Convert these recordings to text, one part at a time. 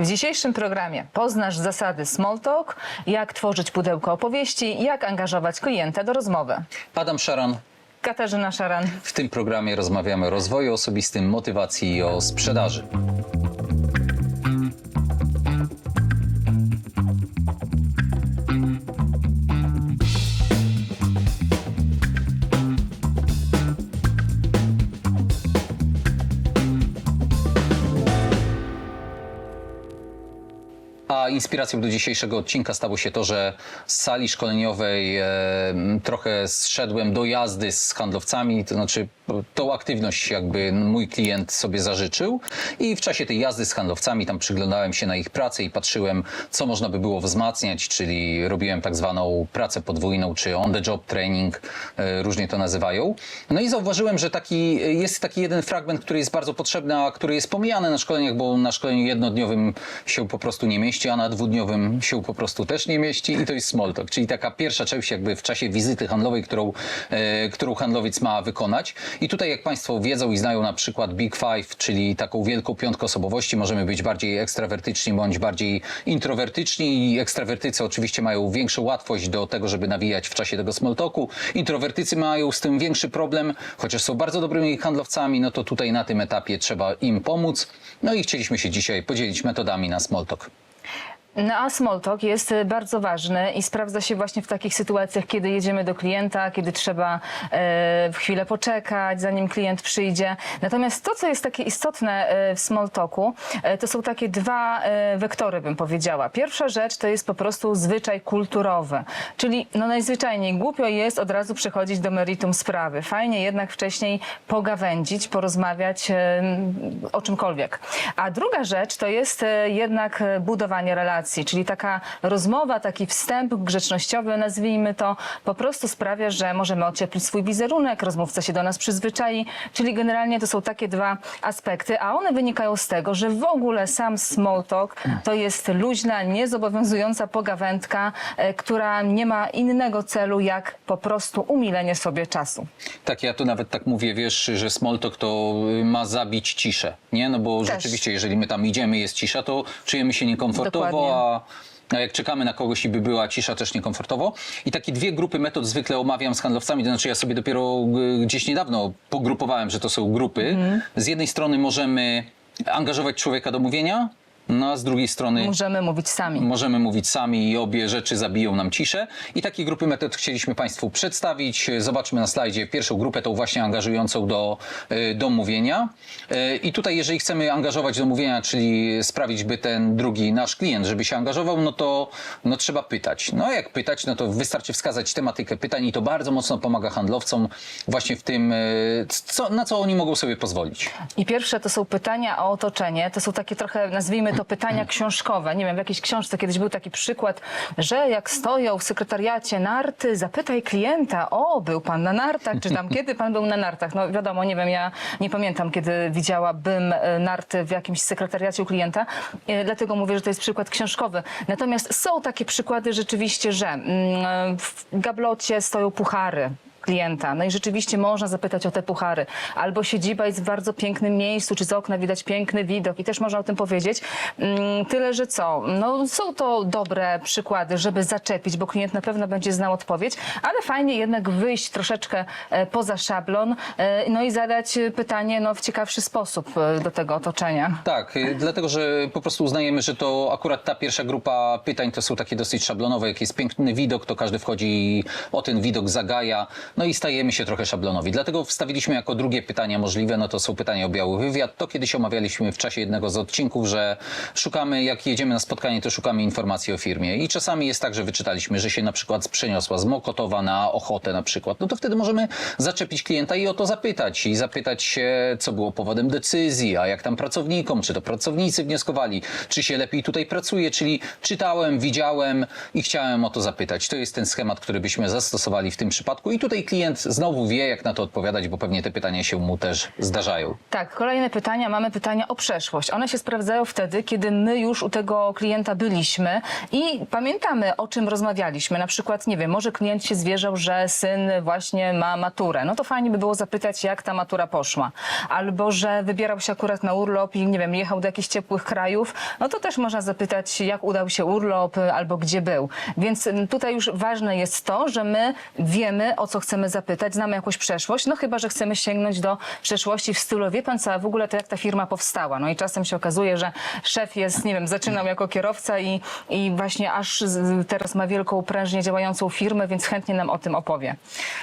W dzisiejszym programie poznasz zasady small talk, jak tworzyć pudełko opowieści, jak angażować klienta do rozmowy. Adam Szaran. Katarzyna Szaran. W tym programie rozmawiamy o rozwoju osobistym, motywacji i o sprzedaży. Inspiracją do dzisiejszego odcinka stało się to, że z sali szkoleniowej e, trochę zszedłem do jazdy z handlowcami, to znaczy tą aktywność jakby mój klient sobie zażyczył i w czasie tej jazdy z handlowcami tam przyglądałem się na ich pracę i patrzyłem, co można by było wzmacniać, czyli robiłem tak zwaną pracę podwójną, czy on the job training, e, różnie to nazywają. No i zauważyłem, że taki, jest taki jeden fragment, który jest bardzo potrzebny, a który jest pomijany na szkoleniach, bo na szkoleniu jednodniowym się po prostu nie mieści, a na dwudniowym się po prostu też nie mieści i to jest small talk, czyli taka pierwsza część jakby w czasie wizyty handlowej, którą, e, którą handlowiec ma wykonać. I tutaj jak Państwo wiedzą i znają na przykład Big Five, czyli taką wielką piątkę osobowości, możemy być bardziej ekstrawertyczni bądź bardziej introwertyczni i ekstrawertycy oczywiście mają większą łatwość do tego, żeby nawijać w czasie tego small talku. Introwertycy mają z tym większy problem, chociaż są bardzo dobrymi handlowcami, no to tutaj na tym etapie trzeba im pomóc. No i chcieliśmy się dzisiaj podzielić metodami na small talk. No a small talk jest e, bardzo ważny i sprawdza się właśnie w takich sytuacjach, kiedy jedziemy do klienta, kiedy trzeba e, chwilę poczekać, zanim klient przyjdzie. Natomiast to, co jest takie istotne e, w small talku, e, to są takie dwa e, wektory, bym powiedziała. Pierwsza rzecz to jest po prostu zwyczaj kulturowy, czyli no najzwyczajniej głupio jest od razu przechodzić do meritum sprawy. Fajnie jednak wcześniej pogawędzić, porozmawiać e, o czymkolwiek. A druga rzecz to jest e, jednak e, budowanie relacji, czyli taka rozmowa, taki wstęp grzecznościowy, nazwijmy to, po prostu sprawia, że możemy ocieplić swój wizerunek, rozmówca się do nas przyzwyczai, czyli generalnie to są takie dwa aspekty, a one wynikają z tego, że w ogóle sam small talk to jest luźna, niezobowiązująca pogawędka, e, która nie ma innego celu, jak po prostu umilenie sobie czasu. Tak, ja tu nawet tak mówię, wiesz, że small talk to y, ma zabić ciszę, nie? No bo Też. rzeczywiście, jeżeli my tam idziemy, jest cisza, to czujemy się niekomfortowo, A jak czekamy na kogoś i by była cisza, też niekomfortowo. I takie dwie grupy metod zwykle omawiam z handlowcami, to znaczy ja sobie dopiero y, gdzieś niedawno pogrupowałem, że to są grupy. Mhm. Z jednej strony możemy angażować człowieka do mówienia, no a z drugiej strony Możemy mówić sami. Możemy mówić sami i obie rzeczy zabiją nam ciszę. I takie grupy metod chcieliśmy Państwu przedstawić. Zobaczmy na slajdzie pierwszą grupę, tą właśnie angażującą do, y, do mówienia. Y, I tutaj, jeżeli chcemy angażować do mówienia, czyli sprawić, by ten drugi nasz klient, żeby się angażował, no to no, trzeba pytać. No a jak pytać, no to wystarczy wskazać tematykę pytań i to bardzo mocno pomaga handlowcom właśnie w tym, y, co, na co oni mogą sobie pozwolić. I pierwsze to są pytania o otoczenie. To są takie trochę, nazwijmy to pytania książkowe. Nie wiem, w jakiejś książce kiedyś był taki przykład, że jak stoją w sekretariacie narty, zapytaj klienta, o, był pan na nartach, czy tam kiedy pan był na nartach. No wiadomo, nie wiem, ja nie pamiętam, kiedy widziałabym narty w jakimś sekretariacie u klienta, e, dlatego mówię, że to jest przykład książkowy. Natomiast są takie przykłady rzeczywiście, że mm, w gablocie stoją puchary klienta. No i rzeczywiście można zapytać o te puchary. Albo siedziba jest w bardzo pięknym miejscu, czy z okna widać piękny widok i też można o tym powiedzieć. Mm, Tyle, że co? No są to dobre przykłady, żeby zaczepić, bo klient na pewno będzie znał odpowiedź, ale fajnie jednak wyjść troszeczkę e, poza szablon, e, no i zadać pytanie no, w ciekawszy sposób e, do tego otoczenia. Tak, dlatego że po prostu uznajemy, że to akurat ta pierwsza grupa pytań to są takie dosyć szablonowe. Jak jest piękny widok, to każdy wchodzi o ten widok zagaja. No i stajemy się trochę szablonowi. Dlatego wstawiliśmy jako drugie pytania możliwe, no to są pytania o biały wywiad. To kiedyś omawialiśmy w czasie jednego z odcinków, że szukamy, jak jedziemy na spotkanie, to szukamy informacji o firmie. I czasami jest tak, że wyczytaliśmy, że się na przykład przeniosła z Mokotowa na Ochotę na przykład. No to wtedy możemy zaczepić klienta i o to zapytać. I zapytać się, co było powodem decyzji, a jak tam pracownikom, czy to pracownicy wnioskowali, czy się lepiej tutaj pracuje, czyli czytałem, widziałem i chciałem o to zapytać. To jest ten schemat, który byśmy zastosowali w tym przypadku. I tutaj i klient znowu wie, jak na to odpowiadać, bo pewnie te pytania się mu też zdarzają. Tak, kolejne pytania. Mamy pytania o przeszłość. One się sprawdzają wtedy, kiedy my już u tego klienta byliśmy i pamiętamy, o czym rozmawialiśmy. Na przykład, nie wiem, może klient się zwierzał, że syn właśnie ma maturę. No to fajnie by było zapytać, jak ta matura poszła. Albo, że wybierał się akurat na urlop i, nie wiem, jechał do jakichś ciepłych krajów. No to też można zapytać, jak udał się urlop albo gdzie był. Więc tutaj już ważne jest to, że my wiemy, o co chcemy zapytać, znamy jakąś przeszłość, no chyba, że chcemy sięgnąć do przeszłości w stylu, wie pan co, a w ogóle to jak ta firma powstała. No i czasem się okazuje, że szef jest, nie wiem, zaczynał jako kierowca i, i właśnie aż teraz ma wielką prężnie działającą firmę, więc chętnie nam o tym opowie.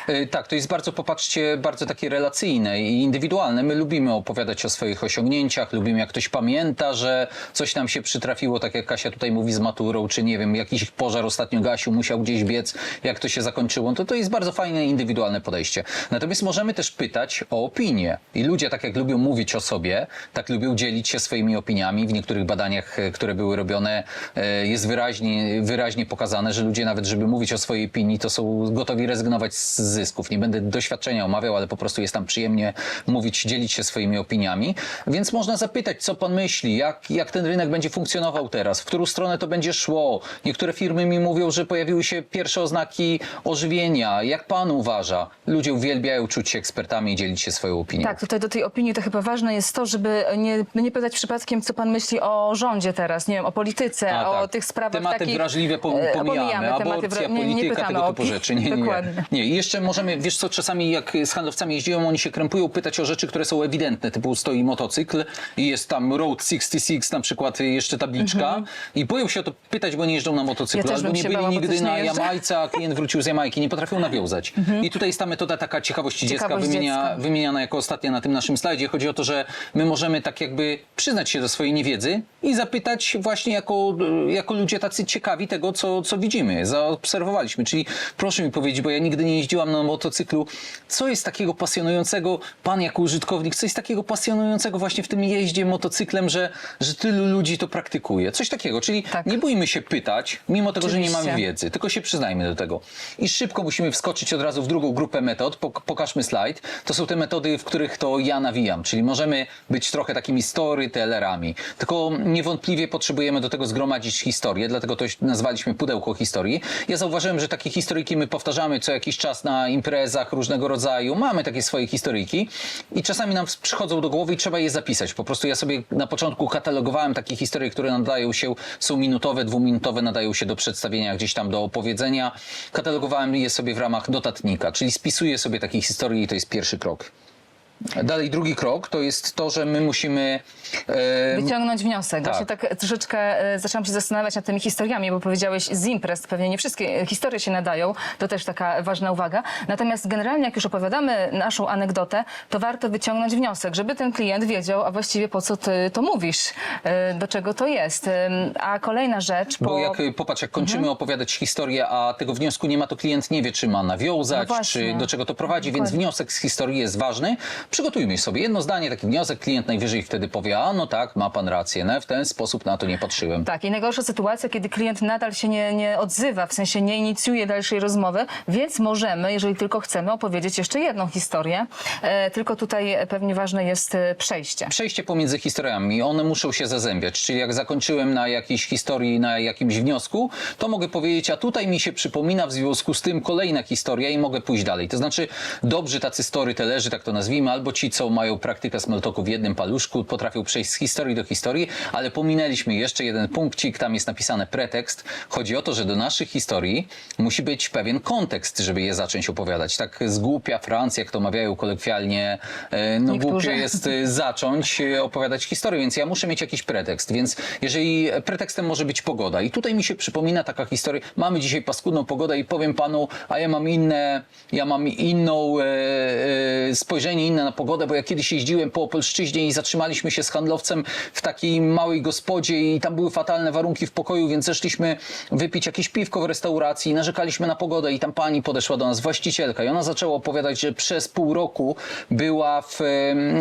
E, Tak, to jest bardzo, popatrzcie, bardzo takie relacyjne i indywidualne. My lubimy opowiadać o swoich osiągnięciach, lubimy jak ktoś pamięta, że coś nam się przytrafiło, tak jak Kasia tutaj mówi z maturą, czy nie wiem, jakiś pożar ostatnio gasił, musiał gdzieś biec, jak to się zakończyło. To to jest bardzo fajne, indywidualne podejście. Natomiast możemy też pytać o opinie. I ludzie, tak jak lubią mówić o sobie, tak lubią dzielić się swoimi opiniami. W niektórych badaniach, e, które były robione, e, jest wyraźnie, wyraźnie pokazane, że ludzie nawet, żeby mówić o swojej opinii, to są gotowi rezygnować z zysków. Nie będę doświadczenia omawiał, ale po prostu jest tam przyjemnie mówić, dzielić się swoimi opiniami. Więc można zapytać, co pan myśli, jak, jak ten rynek będzie funkcjonował teraz, w którą stronę to będzie szło. Niektóre firmy mi mówią, że pojawiły się pierwsze oznaki ożywienia. Jak pan uważa? Ludzie uwielbiają czuć się ekspertami i dzielić się swoją opinią. Tak, tutaj do tej opinii to chyba ważne jest to, żeby nie, nie pytać przypadkiem, co pan myśli o rządzie teraz, nie wiem, o polityce, A, o tak. tych sprawach Tematy takich... wrażliwe po, e, pomijamy, tematy aborcja, wra- nie, nie polityka, pytamy tego typu rzeczy. Nie, nie, nie. Dokładnie. nie. I jeszcze możemy, wiesz co, czasami jak z handlowcami jeździłem, oni się krępują pytać o rzeczy, które są ewidentne, typu stoi motocykl i jest tam Road 66 na przykład, jeszcze tabliczka i boją się o to pytać, bo nie jeżdżą na motocyklu, Mhm. Ja albo nie byli nigdy na. Mhm. Jamajce, a klient wrócił z Jamajki, nie potrafią nawiązać. I tutaj jest ta metoda taka ciekawości dziecka, Ciekawość wymienia, dziecka. wymieniana jako ostatnia na tym naszym slajdzie. Chodzi o to, że my możemy tak jakby przyznać się do swojej niewiedzy i zapytać właśnie jako, jako ludzie tacy ciekawi tego, co, co widzimy, zaobserwowaliśmy. Czyli proszę mi powiedzieć, bo ja nigdy nie jeździłam na motocyklu, co jest takiego pasjonującego, pan jako użytkownik, co jest takiego pasjonującego właśnie w tym jeździe motocyklem, że, że tylu ludzi to praktykuje. Coś takiego, czyli Tak. nie bójmy się pytać, mimo tego, że nie mamy Oczywiście. wiedzy, tylko się przyznajmy do tego. I szybko musimy wskoczyć od razu w drugą grupę metod. Pok- pokażmy slajd. To są te metody, w których to ja nawijam, czyli możemy być trochę takimi storytellerami. Tylko niewątpliwie potrzebujemy do tego zgromadzić historię, dlatego to nazwaliśmy pudełko historii. Ja zauważyłem, że takie historyjki my powtarzamy co jakiś czas na imprezach różnego rodzaju. Mamy takie swoje historyjki i czasami nam przychodzą do głowy i trzeba je zapisać. Po prostu ja sobie na początku katalogowałem takie historie, które nadają się, są minutowe, dwuminutowe, nadają się do przedstawienia gdzieś tam do opowiedzenia. Katalogowałem je sobie w ramach notatnika, czyli spisuję sobie takie historie i to jest pierwszy krok. Dalej drugi krok to jest to, że my musimy e, Wyciągnąć wniosek. Tak. Właśnie tak troszeczkę e, zaczęłam się zastanawiać nad tymi historiami, bo powiedziałeś z imprez, pewnie nie wszystkie e, historie się nadają, to też taka ważna uwaga. Natomiast generalnie jak już opowiadamy naszą anegdotę, to warto wyciągnąć wniosek, żeby ten klient wiedział, a właściwie po co ty to mówisz, e, do czego to jest. A kolejna rzecz, Bo po... jak popatrz, jak kończymy Mhm. opowiadać historię, a tego wniosku nie ma, to klient nie wie, czy ma No nawiązać, właśnie. czy do czego to prowadzi, więc Dokładnie. wniosek z historii jest ważny. Przygotujmy sobie jedno zdanie, taki wniosek, klient najwyżej wtedy powie, a no tak, ma pan rację, no, w ten sposób na to nie patrzyłem. Tak, i najgorsza sytuacja, kiedy klient nadal się nie, nie odzywa, w sensie nie inicjuje dalszej rozmowy, więc możemy, jeżeli tylko chcemy, opowiedzieć jeszcze jedną historię. E, tylko tutaj pewnie ważne jest e, przejście. Przejście pomiędzy historiami, one muszą się zazębiać, czyli jak zakończyłem na jakiejś historii, na jakimś wniosku, to mogę powiedzieć, a tutaj mi się przypomina w związku z tym kolejna historia i mogę pójść dalej. To znaczy, dobrzy tacy storytellerzy, tak to nazwijmy, albo ci, co mają praktykę smalltalku w jednym paluszku, potrafią przejść z historii do historii, ale pominęliśmy jeszcze jeden punkcik, tam jest napisane pretekst. Chodzi o to, że do naszych historii musi być pewien kontekst, żeby je zacząć opowiadać. Tak z głupia Francja, jak to mawiają kolokwialnie, e, no Niektórzy. głupie jest y, zacząć y, opowiadać historię, więc ja muszę mieć jakiś pretekst. Więc jeżeli pretekstem może być pogoda i tutaj mi się przypomina taka historia, mamy dzisiaj paskudną pogodę i powiem panu, a ja mam inne, ja mam inną e, e, spojrzenie, inne na pogodę, bo ja kiedyś jeździłem po Opolszczyźnie i zatrzymaliśmy się z handlowcem w takiej małej gospodzie i tam były fatalne warunki w pokoju, więc zeszliśmy wypić jakieś piwko w restauracji, narzekaliśmy na pogodę i tam pani podeszła do nas, właścicielka i ona zaczęła opowiadać, że przez pół roku była w,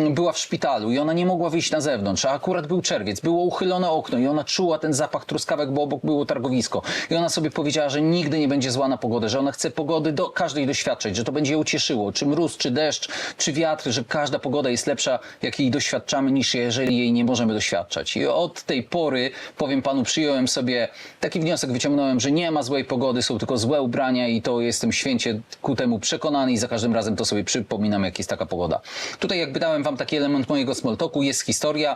była w szpitalu i ona nie mogła wyjść na zewnątrz, a akurat był czerwiec, było uchylone okno i ona czuła ten zapach truskawek, bo obok było targowisko. I ona sobie powiedziała, że nigdy nie będzie zła na pogodę, że ona chce pogody do każdej doświadczać, że to będzie ją cieszyło, czy mróz, czy deszcz, czy wiatr, że każda pogoda jest lepsza, jak jej doświadczamy, niż jeżeli jej nie możemy doświadczać. I od tej pory, powiem panu, przyjąłem sobie taki wniosek, wyciągnąłem, że nie ma złej pogody, są tylko złe ubrania i to jestem święcie ku temu przekonany i za każdym razem to sobie przypominam, jak jest taka pogoda. Tutaj jakby dałem wam taki element mojego small talku, jest historia.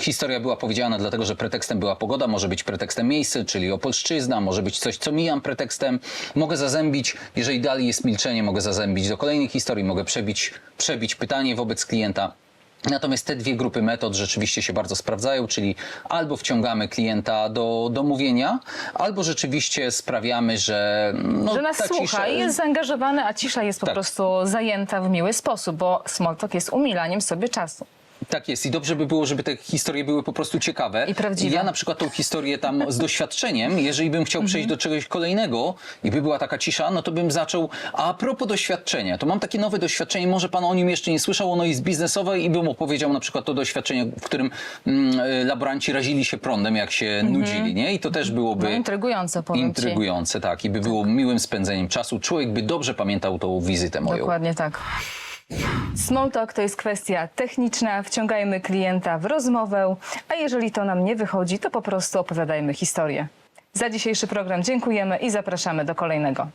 Historia była powiedziana dlatego, że pretekstem była pogoda, może być pretekstem miejsce, czyli Opolszczyzna, może być coś, co mijam pretekstem. Mogę zazębić, jeżeli dalej jest milczenie, mogę zazębić do kolejnej historii, mogę przebić, przebić pytanie wobec klienta. Natomiast te dwie grupy metod rzeczywiście się bardzo sprawdzają, czyli albo wciągamy klienta do, do mówienia, albo rzeczywiście sprawiamy, że, no, że nas słucha cisza- i jest zaangażowany, a cisza jest po Tak. prostu zajęta w miły sposób, bo small talk jest umilaniem sobie czasu. Tak jest i dobrze by było, żeby te historie były po prostu ciekawe. I prawdziwe. Ja na przykład tą historię tam z doświadczeniem, jeżeli bym chciał przejść do czegoś kolejnego i by była taka cisza, no to bym zaczął, a propos doświadczenia, to mam takie nowe doświadczenie, może pan o nim jeszcze nie słyszał, ono jest biznesowe i bym opowiedział na przykład to doświadczenie, w którym mm, y, laboranci razili się prądem, jak się nudzili, nie? I to też byłoby... No, intrygujące, powiem ci. Intrygujące, tak. I by było miłym spędzeniem czasu. Człowiek by dobrze pamiętał tą wizytę moją. Dokładnie tak. Small talk to jest kwestia techniczna, wciągajmy klienta w rozmowę, a jeżeli to nam nie wychodzi, to po prostu opowiadajmy historię. Za dzisiejszy program dziękujemy i zapraszamy do kolejnego.